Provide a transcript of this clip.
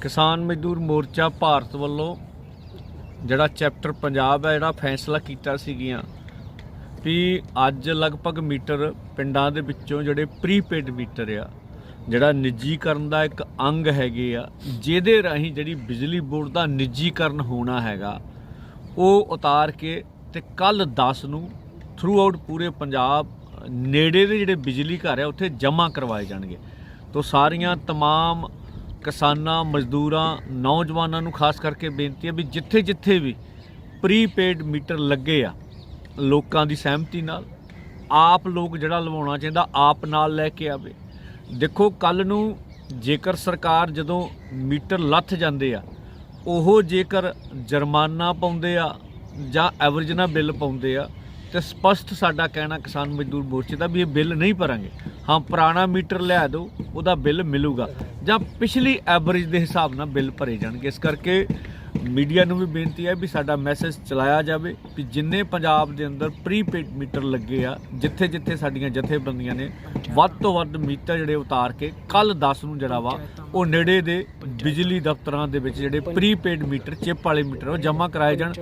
ਕਿਸਾਨ ਮਜ਼ਦੂਰ ਮੋਰਚਾ ਭਾਰਤ ਵੱਲੋਂ ਜਿਹੜਾ ਚੈਪਟਰ ਪੰਜਾਬ ਹੈ, ਜਿਹੜਾ ਫੈਸਲਾ ਕੀਤਾ ਸੀਗੀਆਂ ਵੀ ਅੱਜ ਲਗਭਗ ਮੀਟਰ ਪਿੰਡਾਂ ਦੇ ਵਿੱਚੋਂ ਜਿਹੜੇ ਪ੍ਰੀਪੇਡ ਮੀਟਰ ਆ, ਜਿਹੜਾ ਨਿੱਜੀਕਰਨ ਦਾ ਇੱਕ ਅੰਗ ਹੈਗੇ ਆ, ਜਿਹਦੇ ਰਾਹੀਂ ਜਿਹੜੀ ਬਿਜਲੀ ਬੋਰਡ ਦਾ ਨਿੱਜੀਕਰਨ ਹੋਣਾ ਹੈਗਾ, ਉਹ ਉਤਾਰ ਕੇ ਤੇ ਕੱਲ 10 ਨੂੰ ਥਰੂ ਆਊਟ ਪੂਰੇ ਪੰਜਾਬ ਨੇੜੇ ਦੇ ਜਿਹੜੇ ਬਿਜਲੀ ਘਰ ਆ, ਉੱਥੇ ਜਮ੍ਹਾਂ ਕਰਵਾਏ ਜਾਣਗੇ। ਤੋਂ ਸਾਰੀਆਂ ਤਮਾਮ ਕਿਸਾਨਾਂ, ਮਜ਼ਦੂਰਾਂ, ਨੌਜਵਾਨਾਂ ਨੂੰ ਖਾਸ ਕਰਕੇ ਬੇਨਤੀ ਹੈ ਵੀ ਜਿੱਥੇ ਜਿੱਥੇ ਵੀ ਪ੍ਰੀਪੇਡ ਮੀਟਰ ਲੱਗੇ ਆ, ਲੋਕਾਂ ਦੀ ਸਹਿਮਤੀ ਨਾਲ, ਆਪ ਲੋਕ ਜਿਹੜਾ ਲਵਾਉਣਾ ਚਾਹੁੰਦਾ, ਆਪ ਨਾਲ ਲੈ ਕੇ ਆਵੇ। ਦੇਖੋ ਕੱਲ ਨੂੰ ਜੇਕਰ ਸਰਕਾਰ ਜਦੋਂ ਮੀਟਰ ਲੱਥ ਜਾਂਦੇ ਆ, ਉਹ ਜੇਕਰ ਜੁਰਮਾਨਾ ਪਾਉਂਦੇ ਆ ਜਾਂ ਐਵਰੇਜ ਨਾਲ ਬਿੱਲ ਪਾਉਂਦੇ ਆ, ਤੇ ਸਪਸ਼ਟ ਸਾਡਾ ਕਹਿਣਾ ਕਿਸਾਨ ਮਜ਼ਦੂਰ ਮੋਰਚੇ ਦਾ ਵੀ ਇਹ ਬਿੱਲ ਨਹੀਂ ਭਰਾਂਗੇ। ਹਾਂ, ਪੁਰਾਣਾ ਮੀਟਰ ਲਿਆ ਦਿਓ, ਉਹਦਾ ਬਿੱਲ ਮਿਲੂਗਾ। ਜਾਂ ਪਿਛਲੀ ਐਵਰੇਜ ਦੇ ਹਿਸਾਬ ਨਾਲ ਬਿੱਲ ਭਰੇ ਜਾਣਗੇ। ਇਸ ਕਰਕੇ ਮੀਡੀਆ ਨੂੰ ਵੀ ਬੇਨਤੀ ਹੈ ਵੀ ਸਾਡਾ ਮੈਸੇਜ ਚਲਾਇਆ ਜਾਵੇ ਵੀ ਜਿੰਨੇ ਪੰਜਾਬ ਦੇ ਅੰਦਰ ਪ੍ਰੀਪੇਡ ਮੀਟਰ ਲੱਗੇ ਆ ਜਿੱਥੇ ਜਿੱਥੇ ਸਾਡੀਆਂ ਜਥੇਬੰਦੀਆਂ ਨੇ, ਵੱਧ ਤੋਂ ਵੱਧ ਮੀਟਰ ਜਿਹੜੇ ਉਤਾਰ ਕੇ ਕੱਲ 10 ਨੂੰ ਜਿਹੜਾ ਵਾ, ਉਹ ਨੇੜੇ ਦੇ ਬਿਜਲੀ ਦਫ਼ਤਰਾਂ ਦੇ ਵਿੱਚ ਜਿਹੜੇ ਪ੍ਰੀਪੇਡ ਮੀਟਰ, ਚਿਪ ਵਾਲੇ ਮੀਟਰ ਉਹ ਜਮ੍ਹਾਂ ਕਰਾਏ ਜਾਣ।